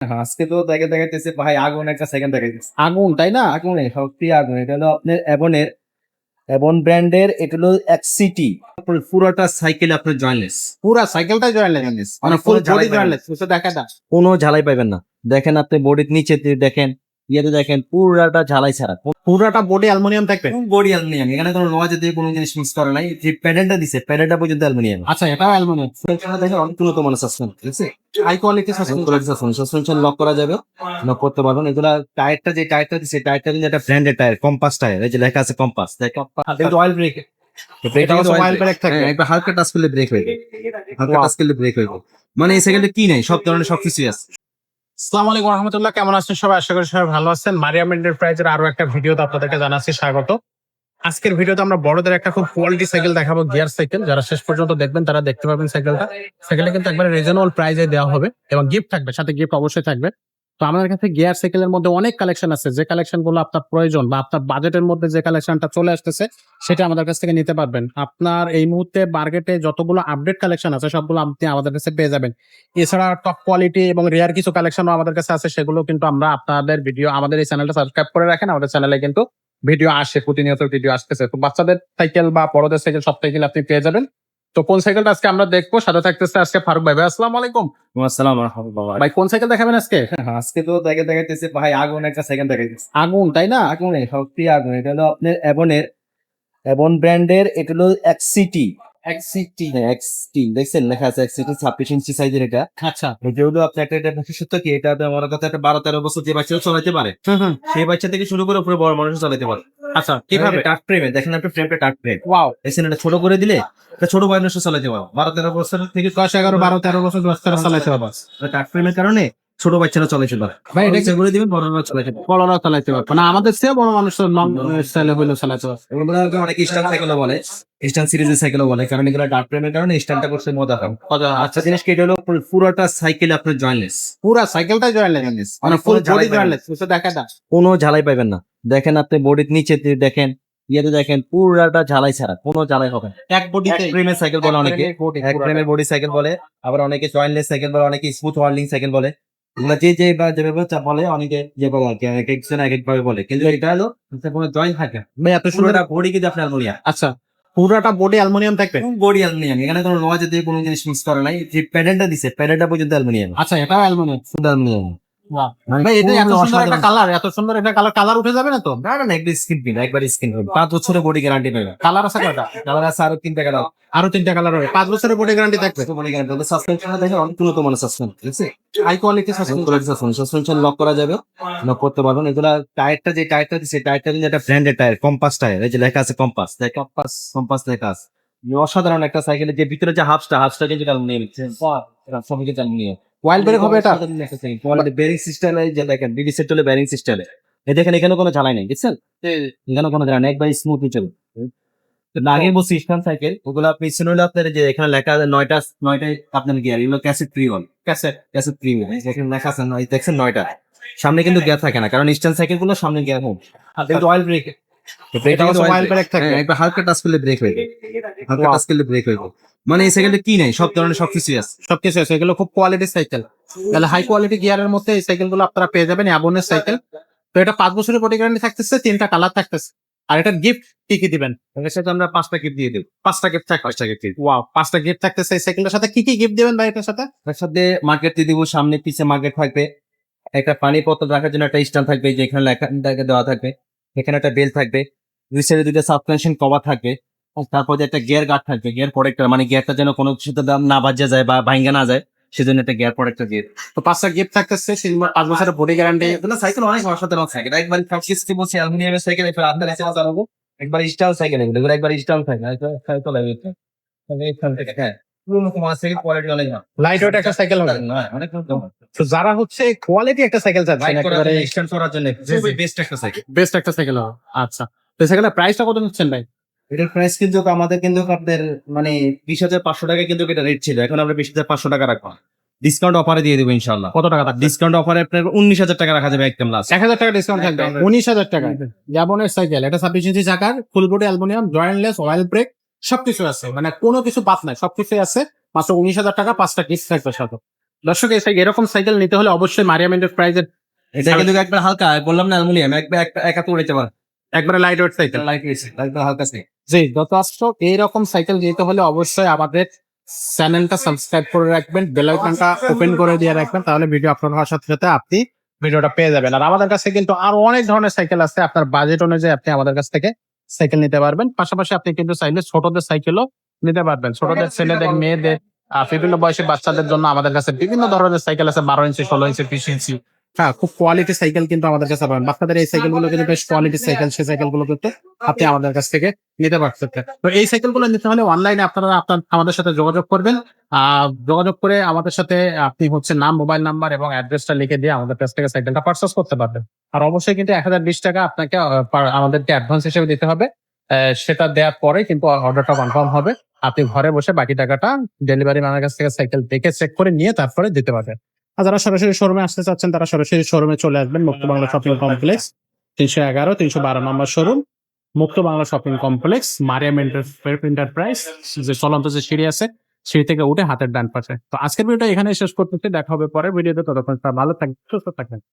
হ্যাঁ, আজকে তো দেখে দেখাইতেছে ভাই আগুন একটা সেকেন্ড দেখাইতেছে। আগুন তাই না? আগুনে সত্যি আগুন এটা হলো আপনার অ্যাবনের অ্যাবন ব্র্যান্ডের এটা হলো এক্সিটি পুরোটা সাইকেল আপনার জয়েনলেস পুরা সাইকেলটা জয়েন্টলেস মানে ফুল বডি। জয়েন্টলেস বুঝতে দেখা দা কোনো ঝালাই পাবেন না। দেখেন আপনি বডির নিচে দেখেন ইয়েতে দেখেন পুরাটা ঝালাই ছাড়া। পুরাটা বডি অ্যালুমিনিয়াম থাকবে? বডি অ্যালুমিনিয়াম এখানে কোনো লোহা জাতীয় কোনো জিনিস মিক্স করে নাই। যে প্যাডেলটা দিছে প্যাডেলটা পর্যন্ত অ্যালুমিনিয়াম আচ্ছা এটাও অ্যালুমিনিয়াম দেখেন অনেক উন্নত মানের সাসপেন্স ঠিক আছে? হাই কোয়ালিটি সাসপেনশন লক করা যাবে। লক করতে পারবেন। এগুলা টায়ারটা যে টায়ারটা দিছে টায়ারটা কিন্তু একটা ব্র্যান্ডেড টায়ার কম্পাস টায়ার এই যে লেখা আছে কম্পাস অয়েল ব্রেক এটা brake থাকবে। একবার হালকা টাচ করলে ব্রেক হয়ে হালকা টাচ করলে ব্রেক হয়ে মানে এই সাইকেলটা কি নাই? সব ধরনের সবকিছুই আছে। আসসালামু আলাইকুম রহমতুল্লাহ, কেমন আছেন সবাই? আশা করি সবাই ভালো আছেন। মারিয়াম এন্টারপ্রাইজের আরও একটা ভিডিওতে আপনাদেরকে জানাচ্ছি, স্বাগত। আজকের ভিডিওতে আমরা বড়দের একটা খুব কোয়ালিটি সাইকেল দেখাবো গিয়ার সাইকেল যারা শেষ পর্যন্ত দেখবেন, তারা দেখতে পাবেন সাইকেলটা সাইকেলটা কিন্তু একবারে রিজনেবল প্রাইজে দেওয়া হবে এবং গিফট থাকবে, সাথে গিফট অবশ্যই থাকবে। তো আমাদের কাছে গিয়ার সাইকেলের মধ্যে অনেক কালেকশন আছে। যে কালেকশনগুলো আপনার প্রয়োজন বা আপনার বাজেটের মধ্যে যে কালেকশনটা চলে আসতেছে, সেটা আমাদের কাছ থেকে নিতে পারবেন। আপনার এই মুহূর্তে মার্কেটে যতগুলো আপডেট কালেকশন আছে, সবগুলো আপনি আমাদের কাছে পেয়ে যাবেন। এছাড়া টপ কোয়ালিটি এবং রেয়ার কিছু কালেকশনও আমাদের কাছে আছে, সেগুলো কিন্তু আমরা আপনাদের ভিডিও আমাদের এই চ্যানেলটা সাবস্ক্রাইব করে রাখেন। আমাদের চ্যানেলে কিন্তু ভিডিও আসে, প্রতিনিয়ত ভিডিও আসতেছে। তো বাচ্চাদের সাইকেল বা বড়দের সাইকেল সব সাইকেল আপনি পেয়ে যাবেন। তো কোন সাইকেলটা আজকে আমরা দেখব? সাথে থাকতেছে আজকে ফারুক ভাই। ভাই আসসালামু আলাইকুম। আসসালাম রাহমাতুল্লাহ ভাই কোন সাইকেল দেখাবেন আজকে? হ্যাঁ, আজকে তো দেখে দেখাইতেছে ভাই আগুন একটা সাইকেল দেখাইতেছে। আগুন তাই না? আগুনে সত্যি আগুন। এটা হলো আপনার এবনের এবন ব্র্যান্ডের এটা হলো এক্সিটি এক্সিটি এক্সটি দেখছেন? লেখা আছে এক্সিটি ছাব্বিশ ইঞ্চি সাইজের এটা। আচ্ছা। এটা হলো আপনার একটা এটা বিশেষত্ব কি? এটা আমার কথা একটা বারো তেরো বছর যে বাচ্চা চালাতে পারে সেই বাচ্চা থেকে শুরু করে পুরো বড় মানুষ চালাতে পারে। আচ্ছা কীভাবে? টাট ফ্রেমে দেখেন আপনি ফ্রেমটা টাট ফ্রেম ওয়াও দেখছেন এটা ছোট করে দিলে এটা ছোট মানুষ চালাতে পারে বারো তেরো বছর থেকে দশ এগারো বারো তেরো বছর দশ তেরো চালাইতে পারব। টাট ফ্রেমের কারণে ছোট বাচ্চারা চলাচল পারে। ভাই এটা করে দিবেন বড়রা চলাচল পারে। বড়রা চালাইতে পারব না আমাদের চেয়ে বড় মানুষ লং স্টাইলে হইলেও চালাইতে পারবে এগুলো অনেক স্টান সাইকেলও বলে। স্টান সিরিজের সাইকেলও বলে কারণ এগুলো ডার্ট ফ্রেমের কারণে স্টানটা করছে মজা হয় আচ্ছা জিনিস কি হলো পুরোটা সাইকেল আপনার জয়েনলেস পুরা সাইকেলটা জয়েন্টলেস মানে ফুল কোনো বডি পাবে না। দেখা দা কোনো ঝালাই পাবেন না। দেখেন আপনি বডির নিচে দেখেন ইয়েতে দেখেন পুরাটা ঝালাই ছাড়া কোনো ঝালাই হবে না। এক বডিতে এক ফ্রেমের সাইকেল বলে অনেকে। এক ফ্রেমের বডি সাইকেল বলে। আবার অনেকে জয়েন্টলেস সাইকেল বলে অনেকে স্মুথ ওয়ার্লিং সাইকেল বলে। যে যে বা যেভাবে চা- বলে অনেকে যে বলে আর কি এক একজন এক একভাবে বলে। কিন্তু এটা হলো কোনো জয়েন্ট থাকে। না। ভাই এত সুন্দর বডি কিন্তু আপনার অ্যালুমিনিয়াম। আচ্ছা পুরাটা বডি অ্যালুমিনিয়াম থাকবে? Body aluminium. এখানে কোনো লোহা জাতীয় কোনো জিনিস মিক্স করে নাই। যে প্যাডেলটা দিছে প্যাডেলটা পর্যন্ত অ্যালুমিনিয়াম। আচ্ছা এটা অ্যালুমিনিয়াম। সুন্দর অ্যালুমিনিয়াম। মানে এত সুন্দর একটা অসাধারণ। কালার একটা কালার কালার উঠে যাবে না তো? না না না একবার স্কিন পিন একবার স্কিন পিন পাঁচ বছরের বডি গ্যারান্টি পাবে কালার আছে কয়টা? কালার আছে আরও তিনটা কালার হবে। পাঁচ বছরের বডি গ্যারান্টি থাকবে? বডি গ্যারান্টি তবে সাসপেনশনটা দেখেন অনেক উন্নত মানের সাসপেনশন ঠিক আছে? হাই কোয়ালিটি সাসপেনশন লক করা যাবে। লক করতে পারবেন। এগুলা টায়ারটা যে টায়ারটা দিছে টায়ারটা কিন্তু একটা ব্র্যান্ডেড টায়ার কম্পাস টায়ার এই যে লেখা আছে কম্পাস কম্পাস কম্পাস লেখা আছে। অসাধারণ একটা সাইকেলের যে ভিতরে যে হাফসটা হাফসটা কিন্তু সবই ওয়াইল্ড ব্রেক হবে এটা? বেরিং সিস্টেমে যে দেখেন বিডি সেট হলে বেরিং সিস্টেমে এই দেখেন এখানে কোনো ঝালাই নেই বুঝছেন? এখানে কোনো ঝালাই নেই একবার স্মুথলি চলে তো আগে বলছি ইস্টার্ন সাইকেল ওগুলো পিছনে হলে আপনার যে এখানে লেখা আছে নয়টা নয়টাই আপনার গিয়ার এগুলো cassette free one cassette cassette free one এখানে লেখা আছে নয় দেখছেন নয়টা? সামনে কিন্তু গিয়ার থাকে না কারণ ইস্টার্ন সাইকেলগুলো সামনে গিয়ার হোম অয়েল ব্রেক হালকা টাচ করলে ব্রেক হয়ে হালকা টাচ করলে ব্রেক হয়ে মানে এই সাইকেলটা কি নাই? সব ধরনের সবকিছুই আছে। সবকিছু আছে। এগুলো খুব কোয়ালিটি সাইকেল তাহলে হাই কোয়ালিটি গিয়ারের মধ্যে এই সাইকেলগুলো আপনারা পেয়ে যাবেন অ্যাবনের সাইকেল তো এটা পাঁচ বছরের বডি গ্যারান্টি থাকতেছে তিনটা কালার থাকতেছে। আর এটার গিফট কি কি দিবেন? এর সাথে আমরা পাঁচটা কিট দিয়ে দেবো। পাঁচটা গিফট থাকবে। পাঁচটা দেবো। ওয়াও পাঁচটা গিফট থাকতেছে এই সাইকেলের সাথে। কি কি গিফট দিবেন ভাই এটার সাথে? তার সাথে মার্কেট দিয়ে দিব। সামনে পিছে মার্কেট থাকবে। একটা পানি বোতল রাখার জন্য একটা স্ট্যান্ড থাকবে যেখানে লেখা দেওয়া থাকবে। এখানে একটা বেল থাকবে। দুই সাইডে দুইটা সাসপেনশন কভার থাকবে। তারপর যে একটা গিয়ার গার্ড থাকবে গিয়ার প্রোটেক্টর মানে গিয়ারটা যেন কোনো কিছুতে দাম না বাজে যায় বা ভাঙ্গা না যায় সেজন্য একটা গিয়ার প্রোটেক্টর দিয়ে তো পাঁচটা গিফট থাকতেছে সেই পাঁচ বছরের বডি গ্যারান্টি এগুলো সাইকেল অনেক অসাধারণ সাইকেল একবার সবকিছু বলছি অ্যালুমিনিয়ামের সাইকেল এবার আপনার এসে চালাবো। একবার স্টাইল সাইকেল এগুলো এগুলো একবার স্টাইল সাইকেল সাইকেল হ্যাঁ পুরোনো তোমার সাইকেল কোয়ালিটি অনেক লাইট ওয়েট একটা সাইকেল হবে। না, অনেক ভালো। তো যারা হচ্ছে কোয়ালিটি একটা সাইকেল চাচ্ছেন একেবারে extend করার জন্য। খুবই বেস্ট একটা সাইকেল বেস্ট একটা সাইকেল আচ্ছা। তো সাইকেলের প্রাইসটা কত নিচ্ছেন ভাই? এটার প্রাইস কিন্তু আমাদের কিন্তু আপনাদের মানে বিশ হাজার পাঁচশো টাকা কিন্তু এটা রেট ছিল। এখন আমরা বিশ হাজার পাঁচশো টাকা রাখব। ডিসকাউন্ট অফারে দিয়ে দেবো ইনশাল্লাহ কত টাকা ডিসকাউন্ট অফারে আপনার উনিশ হাজার টাকা রাখা যাবে একদম লাস্ট এক হাজার টাকা ডিসকাউন্ট থাকবে। উনিশ হাজার টাকা। জাবনের সাইকেল এটা ছাব্বিশ ইঞ্চি চাকার full body aluminium jointless oil brake সবকিছু আছে। মানে কোনো কিছু বাদ নাই। সবকিছু আছে। মাত্র উনিশ হাজার টাকা পাঁচটা কিস্ট থাকবে সাথে। দর্শক এই এরকম সাইকেল নিতে হলে অবশ্যই মারিয়াম এন্টারপ্রাইজের এটা কিন্তু একবার হালকা বললাম না অ্যালুমিনিয়াম একবার একটা একা তো উড়াইতে পারে। একবারে লাইট ওয়েট সাইকেল। লাইট একবার হালকা আছে জি যত দর্শক এইরকম সাইকেল নিতে হলে অবশ্যই আমাদের চ্যানেলটা সাবস্ক্রাইব করে রাখবেন বেল আইকনটা ওপেন করে দিয়ে রাখবেন তাহলে ভিডিও আপলোড হওয়ার সাথে সাথে আপনি ভিডিওটা পেয়ে যাবেন। আর আমাদের কাছে কিন্তু আরও অনেক ধরনের সাইকেল আছে আপনার বাজেট অনুযায়ী আপনি আমাদের কাছ থেকে সাইকেল নিতে পারবেন। পাশাপাশি আপনি কিন্তু চাইলে ছোটদের সাইকেলও নিতে পারবেন। ছোটদের ছেলেদের মেয়েদের বিভিন্ন বয়সের বাচ্চাদের জন্য আমাদের কাছে বিভিন্ন ধরনের সাইকেল আছে, বারো ইঞ্চি ষোলো ইঞ্চি বিশ ইঞ্চি হ্যাঁ খুব কোয়ালিটি সাইকেল কিন্তু আমাদের কাছে পাবেন। বাচ্চাদের এই সাইকেলগুলো কিন্তু বেশ কোয়ালিটি সাইকেল সেই সাইকেলগুলো কিন্তু আপনি আমাদের কাছ থেকে নিতে পারছেন তো এই সাইকেলগুলো নিতে হলে অনলাইনে আপনারা আপনার, আমাদের সাথে যোগাযোগ করবেন। যোগাযোগ করে আমাদের সাথে আপনি হচ্ছে নাম মোবাইল নাম্বার এবং অ্যাড্রেসটা লিখে দিয়ে আমাদের কাছ থেকে সাইকেলটা পারচেস করতে পারবেন। আর অবশ্যই কিন্তু এক হাজার বিশ টাকা আপনাকে আমাদেরকে অ্যাডভান্স হিসেবে দিতে হবে। সেটা দেওয়ার পরে কিন্তু অর্ডারটা কনফার্ম হবে। আপনি ঘরে বসে বাকি টাকাটা ডেলিভারি ম্যানের কাছ থেকে সাইকেল দেখে চেক করে নিয়ে তারপরে দিতে পারবেন। আর যারা সরাসরি শোরুমে আসতে চাচ্ছেন, তারা সরাসরি শোরুমে চলে আসবেন। মুক্ত বাংলা শপিং কমপ্লেক্স তিনশো এগারো, তিনশো বারো নম্বর showroom Mukto Bangla shopping complex Mariam enterprise যে চলন্ত যে সিঁড়ি আছে, সিঁড়ি থেকে উঠে হাতের ডান পাশে। তো আজকের ভিডিওটা এখানে শেষ করতেছি। দেখা হবে পরের ভিডিওতে ততক্ষণ ভালো থাকবেন, সুস্থ থাকবেন।